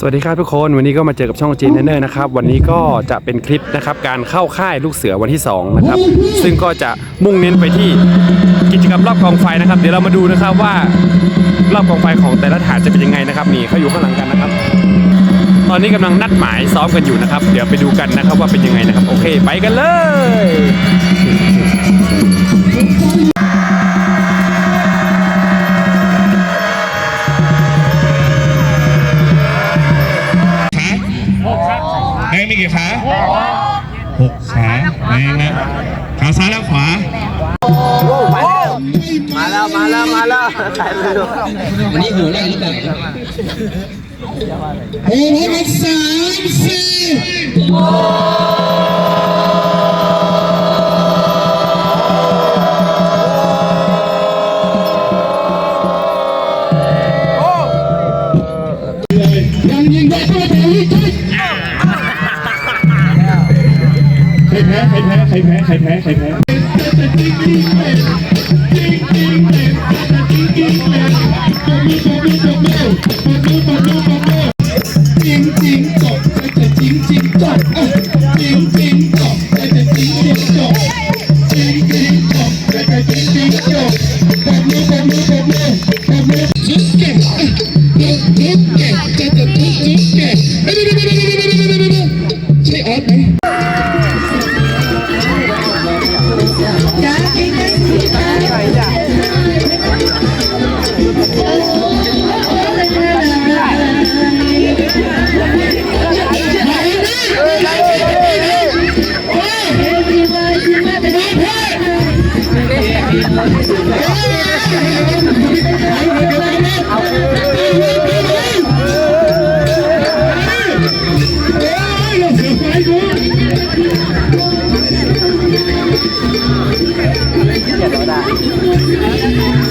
สวัสดีครับทุกคนวันนี้ก็มาเจอกับช่องจีนเนอร์นะครับวันนี้ก็จะเป็นคลิปนะครับการเข้าค่ายลูกเสือวันที่ 2 นะครับ ซึ่งก็จะมุ่งเน้นไปที่กิจกรรมรอบกองไฟนะครับ เดี๋ยวเรามาดูนะครับว่ารอบกองไฟของแต่ละฐานจะเป็นยังไงนะครับนี่เขาอยู่ข้างหลังกันนะครับ ตอนนี้กำลังนัดหมายซ้อมกันอยู่นะครับ เดี๋ยวไปดูกันนะครับว่าเป็นยังไงนะครับ โอเค ไปกันเลย กี่ขาหกขาแม่งนะขาซ้ายและขวามาแล้วมาแล้วมาแล้วถ่ายรูปวันนี้หูแรกหรือเปล่าโอ้โหมันสามสี่ แพ้ใครแพ้ใครแพ้ใครแพ้ใครแพ้ Hãy subscribe cho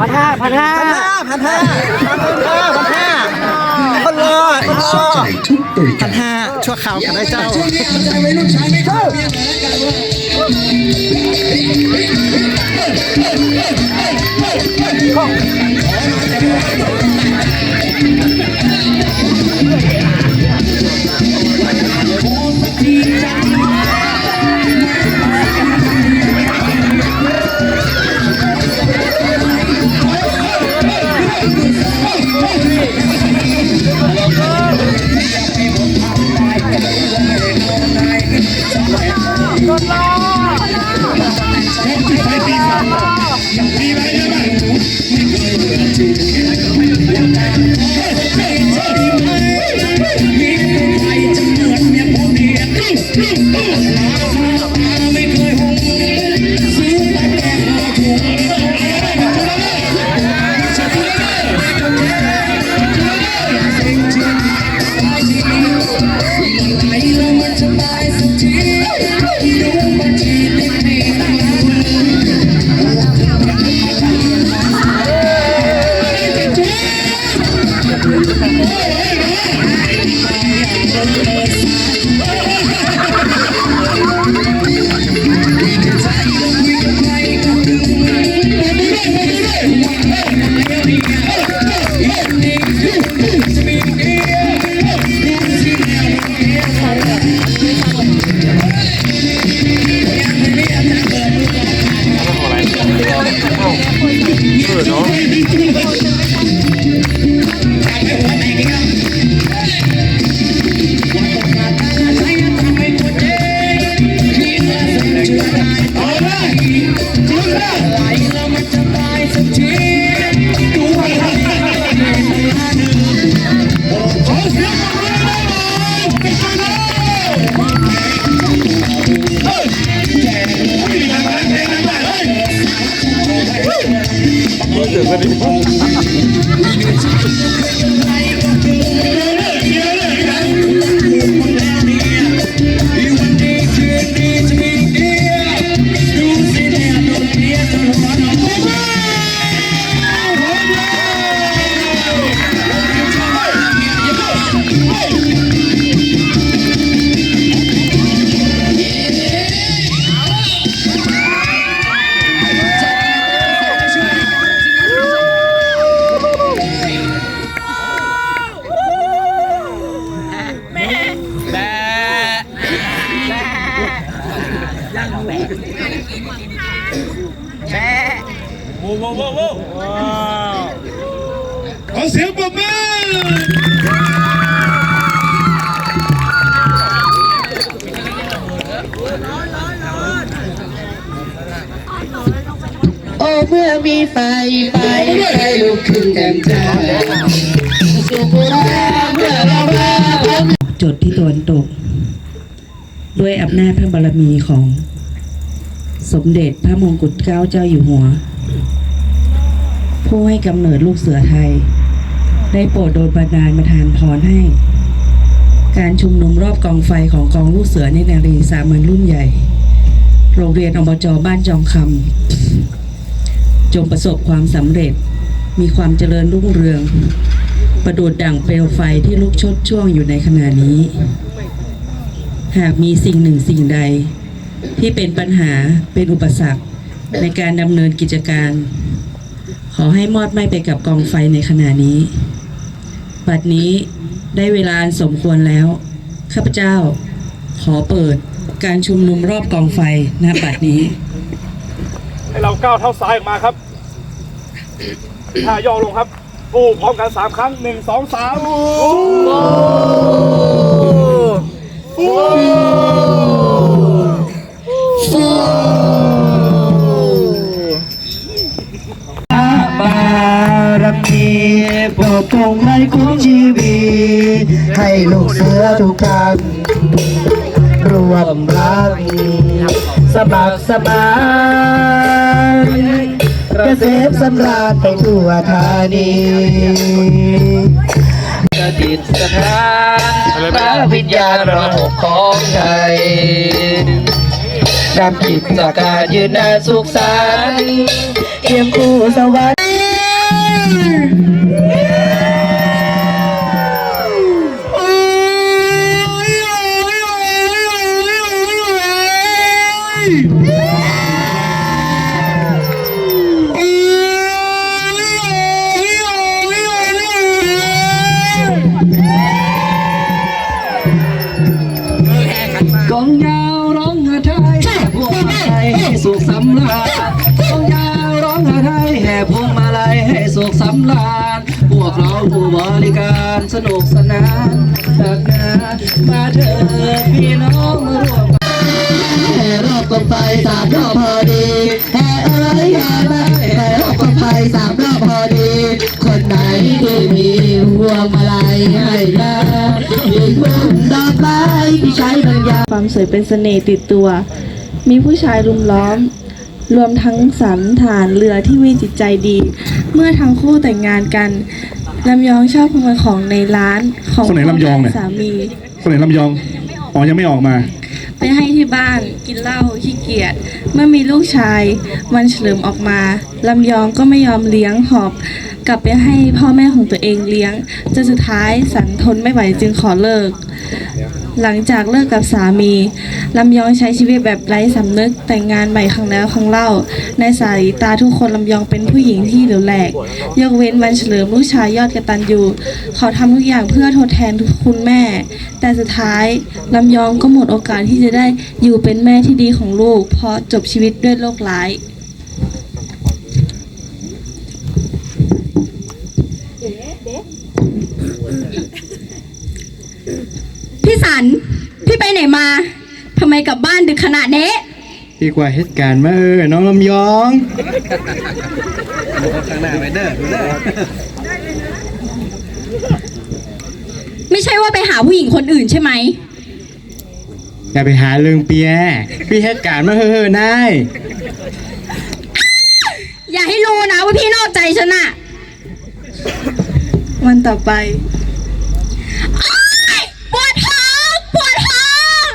พันห้าพันห้าพันห้าพันห้าพันห้าคนรอคนรอพันห้าชั่วข่าวกันได้เจ้าช่วงนี้เอาใจวัยรุ่นชายไม่เข้าเพียงหน่อ ดไฟตีสามมีไหมเยอะไหมเอา Thank you. ขอเสียงปรบมือโอ้เมื่อมีไฟไฟไฟลุกขึ้นแจ่มจ้าสุขราเมื่อเราพาพบจดที่ตะวันตก ด้วยอำนาจพระบารมีของ สมเด็จพระมงกุฎเกล้าเจ้าอยู่หัว ผู้ให้กำเนิดลูกเสือไทย ได้โปรดโดนบันดาลมาทานพรให้ การชุมนุมรอบกองไฟของกองลูกเสือในนารีสามัญรุ่นใหญ่ โรงเรียนอบจบ้านจองคำจงประสบความสำเร็จ มีความเจริญรุ่งเรือง ประดุดดั่งเปลวไฟที่ลุกชดช่วงอยู่ในขณะนี้ หากมีสิ่งหนึ่งสิ่งใด ที่เป็นปัญหาเป็นอุปสรรคในการดำเนินกิจการ อให้มอดไหม้ไปกับกองไฟในขณะนี้ บัดนี้ได้เวลาสมควรแล้ว ข้าพเจ้าขอเปิดการชุมนุมรอบกองไฟณบัดนี้ ให้เราก้าวเท้าซ้ายออกมาครับท่าย่อลงครับปูพร้อมกันสามครั้งหนึ่งสองสามบ ลูกเสือทุกท่านรวมรักสมัครสมานเกษมสำราญไปทั่วธานีสถิตสถานพระวิญญาณระบบของไทยนำกิจการยืนนาสุขสันต์เคียงคู่สวัสดิ์ มาลัยให้มายืนพุ่มดอกไม้ที่ใช้บรรยายความสวยเป็นเสน่ห์ติดตัว มีผู้ชายรุมล้อม รวมทั้งสันฐานเรือที่มีจิตใจดี เมื่อทั้งคู่แต่งงานกันลำยองชอบขโมยของในร้านของคนไหนลำยองเนี่ย สามีคนไหนลำยอง อ๋อ ยังไม่ออกมา ไปให้ที่บ้านกินเหล้าขี้เกียจเมื่อมีลูกชายวันเฉลิมออกมาลำยองก็ไม่ยอมเลี้ยงหอบ กลับไปให้พ่อแม่ของตัวเองเลี้ยงจนสุดท้ายสันทนไม่ไหวจึงขอเลิก หลังจากเลิกกับสามีลำยองใช้ชีวิตแบบไร้สำนึกแต่งงานใหม่ครั้งแล้วครั้งเล่า ในสายตาทุกคนลำยองเป็นผู้หญิงที่เหลวแหลก ยกเว้นวันเฉลิมลูกชายยอดกระตัญญูเขาทำทุกอย่างเพื่อทดแทนคุณแม่ แต่สุดท้ายลำยองก็หมดโอกาสที่จะได้อยู่เป็นแม่ที่ดีของลูก เพราะจบชีวิตด้วยโรคร้าย พี่สั น พี่ไปไหนมาทำไมกลับบ้านดึกขนาดนี้ดีกว่าเหตุการณ์มาเออน้องลำยองไม่ใช่ว่าไปหาผู้หญิงคนอื่นใช่ไหมอย่าไปหาเรื่องเปียพี่เหตุการณ์มาเฮ้อนายอย่าให้รู้นะว่าพี่นอกใจฉันอะวันต่อไปอ้ายปวดท้องปวดท้อง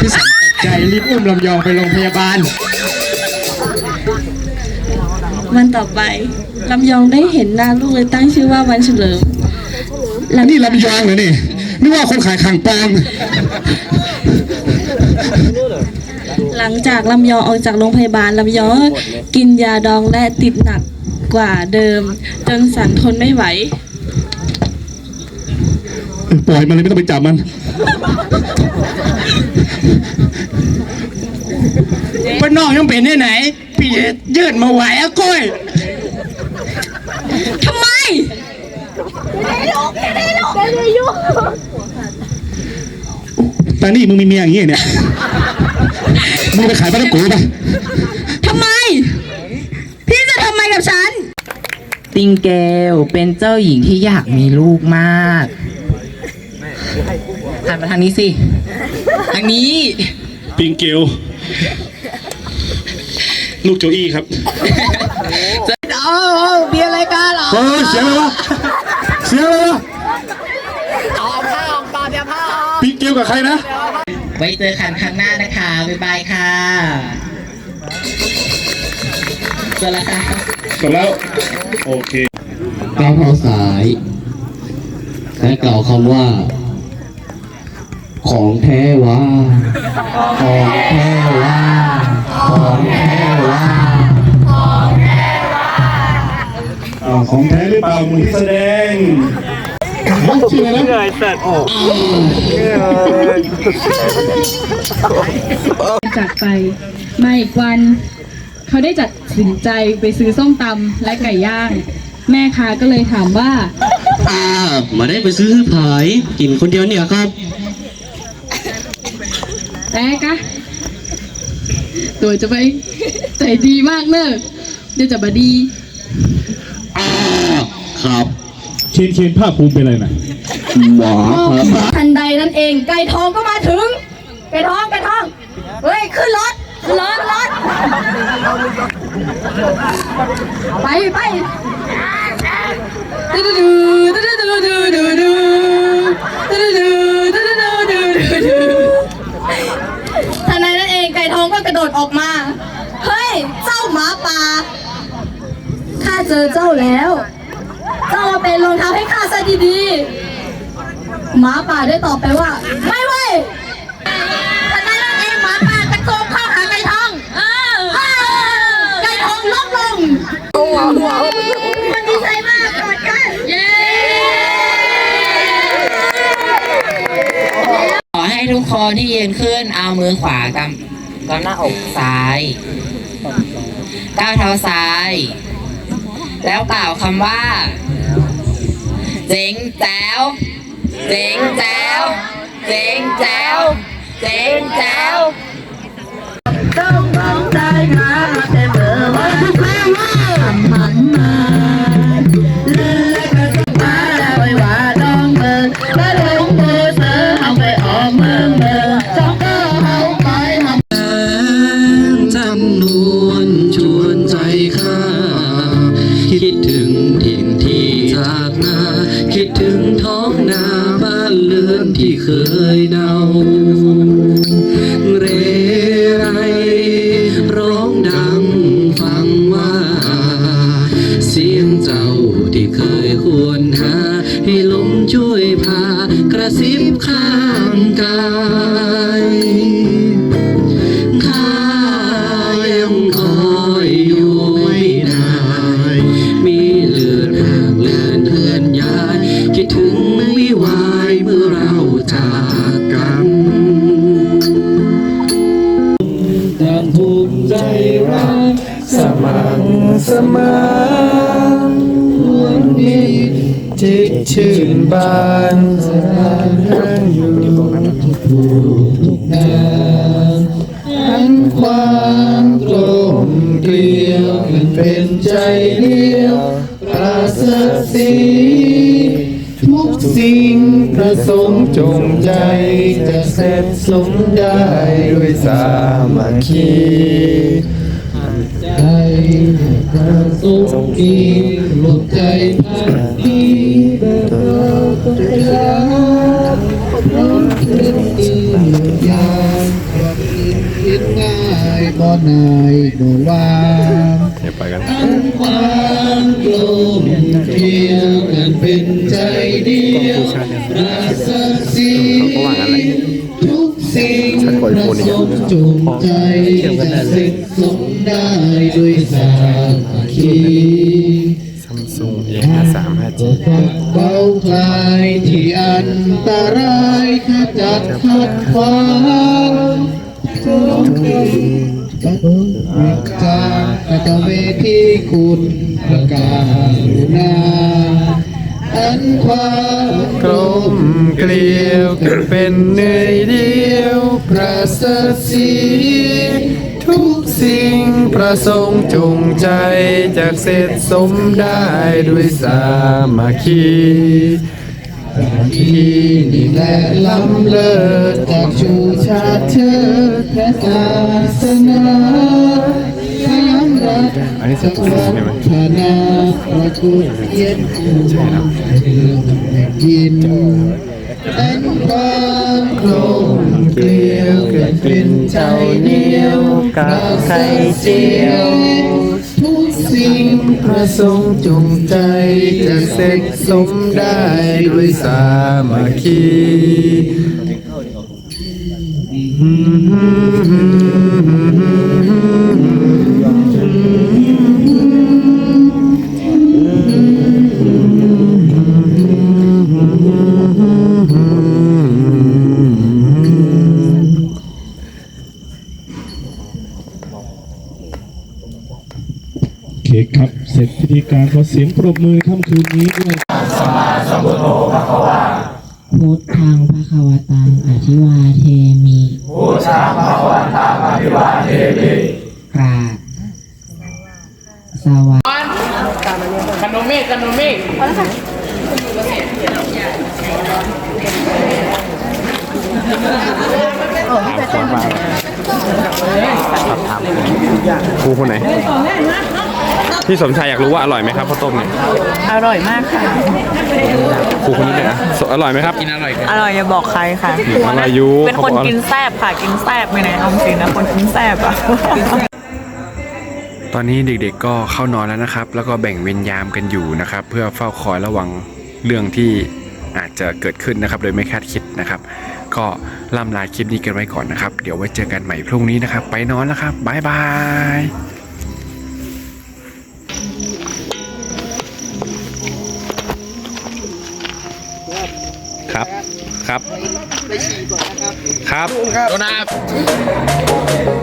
พี่สันตก ใจรีบอุ้มลำยองไปโรงพยาบาล วันต่อไปลำยองได้เห็นหน้าลูกเลยตั้งชื่อว่าวันเฉลิมอันนี้ลำยองเหรอนี่นึกว่าคนขายขังปลอมหลังจากลำยองออกจากโรงพยาบาลลำยองกินยาดองและติดหนักกว่าเดิม จนสันทนไม่ไหวเออปล่อยมันเลยไม่ต้องไปจับมัน บ้านนอกยังเป็นที่ไหนพี่ยืดมาไหวอะก้อยทำไมตานี่มึงมีเมียอย่างงี้เนี่ย มึงไปขายปลาตะโกไปทำไม พี่จะทำไมกับฉัน ติงเกลเป็นเจ้าหญิงที่อยากมีลูกมากหันมาทางนี้สิ ทางนี้ ปิงเกล ลูกโจอี้ครับโอ้โหเบียร์รายการหรอเสียงอะไรวะเสียงอะไรวะต่อผ้าออกตาเดี๋ยวผ้าออกปีเกียวกับใครนะ ไว้เจอกันครั้งหน้านะคะ บ๊ายบายค่ะจบแล้วค่ะจบแล้ว โอเคก้าวเท้าซ้ายและกล่าวคำว่า ของแท้ว่า ของแท้ว่า ของแท้ว่าอ่าของแท้หรือเปล่ามือที่แสดงชื่ออะไรนะเงยสัตว์จากไปมาอีกวันเขาได้จัดสินใจไปซื้อส้มตำและไก่ย่าง แม่ค้าก็เลยถามว่าอ่ามาได้ไปซื้อผายกินคนเดียวเนี่ยครับแต่กะ ตัวจะไปใจดีมากเนอะเดี๋ยวจะบดีอ่าครับ เคนเคนภาคภูมิเป็นอะไรนะหมอครับทันใดนั่นเอง ไก่ทองก็มาถึง ไก่ทองไก่ทอง เฮ้ย ขึ้นรถขึ้นรถขึ้นรถไปไปดูดูดูดูดูดูดูดูดูดูดูดูดูดูดูทันใดนั่นเอง ไก่ ทองก็กระโดดออกมา เฮ้ย เจ้าหมาป่า ข้าเจอเจ้าแล้ว เจ้ามาเป็นรองเท้าให้ข้าซะดีๆ หมาป่าได้ตอบไปว่า ไม่เว้ยแต่นั่นเองหมาป่ากระโจมเข้าหาไก่ทองไก่ทองล้มลงมันดีใจมากกอดกัน เย้ ขอให้ทุกคนที่ยืนขึ้นเอามือขวากำ กำหน้าอกซ้ายก้าวเท้าซ้าย แล้วกล่าวคำว่า เจ๋งแจ๋วเจ๋งแจ๋วเจ๋งแจ๋วเจ๋งแจ๋วจ บานสรานรังอยู่ทุกนานอันความกลมเกลียวกันเป็นใจเดียวปราศสีทุกสิ่งประสงค์จงใจ จะเสร็จสมได้ด้วยสามัคคีใจประสงค์ดีหลุดใจพัก นายบ่วางเดี๋ยวไปกันอันความกลมเกลียวกันเป็นใจเดียวราศสีทุกสิ่งประสมจูงใจจะสิ้นสมได้ด้วยสามัคคีซัมซุงเอห้าสามห้าจีเบาคลายที่อันตรายขจัดขัดขวางทุ ระสงค์จากกะเวทีคุณประกาศนาอันความกลมเกลียวเป็นเนื้อเดียวประเสริฐสีทุกสิ่งประสงค์จงใจจากเสร็จสมได้ด้วยสามัคคี ที่นี่แหละล้ำเลิศจากชูชาติเชิดพระศาสนาพย้ำรักอันนี้สุดใช่ไหมธนาประกุเย็นคูเรื่องแผ่นดินเป็นความกลมเกลียวเกิดกลิ่นเจ้าเหนียวกับไข่เจียว สิ่งประสงค์จงใจจะเสร็จสมได้ด้วยสามัคคีโเสร็จพิธีการขอเสียงปรบมือค่ำคืนนี้ด้วยพุทธังพระควตังอธิวาเทมิพุทธังพระควตังอธิวาเทมิกราบสวัสดีครูคนไหน พี่สมชายอยากรู้ว่าอร่อยไหมครับข้าวต้มเนี่ยอร่อยมากค่ะ ครูคนนี้เลยนะสอร่อยไหมครับอร่อยอย่าบอกใครค่ะ อร่อยอยู่เป็นเขาคนบอกว่ากินแซบค่ะ กินแซบไม่ไหนเอาจริงนะคนกินแซบอะตอนนี้เด็กๆก็เข้านอนแล้วนะครับ แล้วก็แบ่งเวรยามกันอยู่นะครับ เพื่อเฝ้าคอยระวังเรื่องที่อาจจะเกิดขึ้นนะครับ โดยไม่คาดคิดนะครับ ก็ล่ำลาคลิปนี้กันไว้ก่อนนะครับ เดี๋ยวไว้เจอกันใหม่พรุ่งนี้นะครับ ไปนอนแล้วครับบ๊ายบาย ครับครับ